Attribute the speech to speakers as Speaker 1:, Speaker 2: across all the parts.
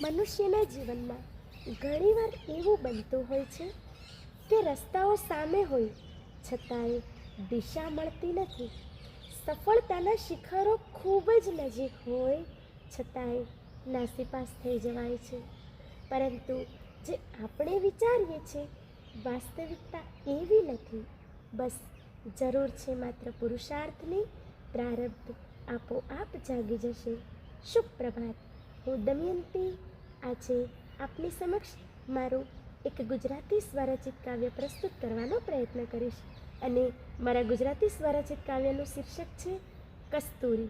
Speaker 1: મનુષ્યના જીવનમાં ઘણીવાર એવું બનતું હોય છે કે રસ્તાઓ સામે હોય, છતાંય દિશા મળતી નથી. સફળતાના શિખરો ખૂબ જ નજીક હોય, છતાંય નાસીપાસ થઈ જવાય છે. પરંતુ જે આપણે વિચારીએ છીએ, વાસ્તવિકતા એવી નથી. બસ જરૂર છે માત્ર પુરુષાર્થની પ્રારબ્ધ આપોઆપ જાગી જશે. શુભ પ્રભાત. હું દમયંતી. આજે આપની સમક્ષ મારું એક ગુજરાતી સ્વરચિત કાવ્ય પ્રસ્તુત કરવાનો પ્રયત્ન કરીશ અને મારા ગુજરાતી સ્વરચિત કાવ્યનું શીર્ષક છે કસ્તુરી.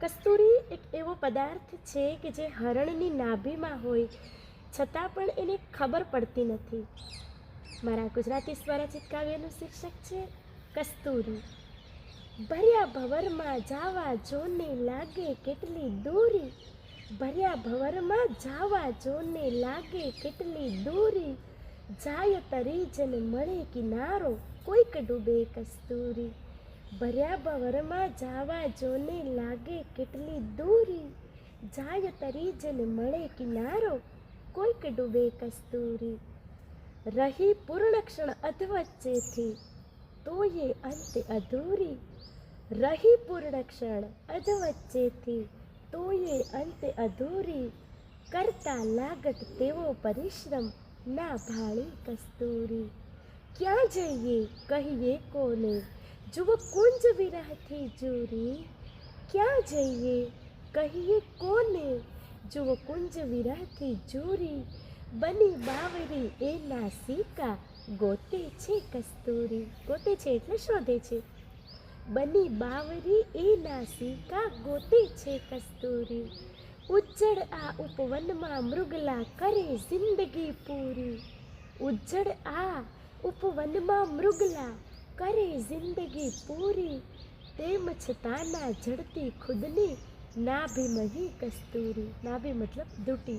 Speaker 1: કસ્તુરી એક એવો પદાર્થ છે કે જે હરણની નાભીમાં હોય, છતાં પણ એને ખબર પડતી નથી. મારા ગુજરાતી સ્વરચિત કાવ્યનું શીર્ષક છે કસ્તુરી. ભર્યા ભવરમાં જાવા જોને લાગે કેટલી દૂરી ભર્યા ભવરમાં જાવા જોને લાગે કેટલી દૂરી. જાય તરી જને મળે કિનારો, કોઈક ડૂબે કસ્તુરી. ભર્યા ભવરમાં જાવા જોને લાગે કેટલી દૂરી. જાય તરી જને મળે કિનારો, કોઈક ડૂબે કસ્તુરી. રહી પૂર્ણ ક્ષણ અધવચ્ચેથી, તોયે અંતે અધૂરી. રહી પૂર્ણ ક્ષણ અધવચ્ચેથી તોયે અંતે અધૂરી કરતા લાગત તેવો પરિશ્રમ ના ભાળી કસ્તુરી. ક્યાં જઈએ કહીએ કોને? જુઓ કુંજ વિરહથી જૂરી. ક્યાં જઈએ કહીએ કોને? જુઓ કુંજ વિરહથી જૂરી. બની બાવરી એના સિક્કા ગોતે છે કસ્તુરી. ગોતે છે એટલે શોધે છે. બની બાવરી એ નાસિકા ગોતે છે કસ્તુરી. ઉજ્જડ આ ઉપવનમાં મૃગલા કરે જિંદગી પૂરી. ઉજ્જડ આ ઉપવનમાં મૃગલા કરે જિંદગી પૂરી. તેમ છતાંના જડતી ખુદની નાભી મહી કસ્તુરી. નાભી મતલબ દૂટી.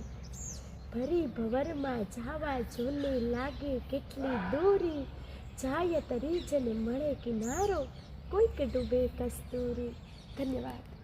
Speaker 1: ભરી ભવરમાં જાવા જોને લાગે કેટલી દોરી. જાય તરી જને મળે કિનારો. કોઈક ડૂબે કસ્તુરી ધન્યવાદ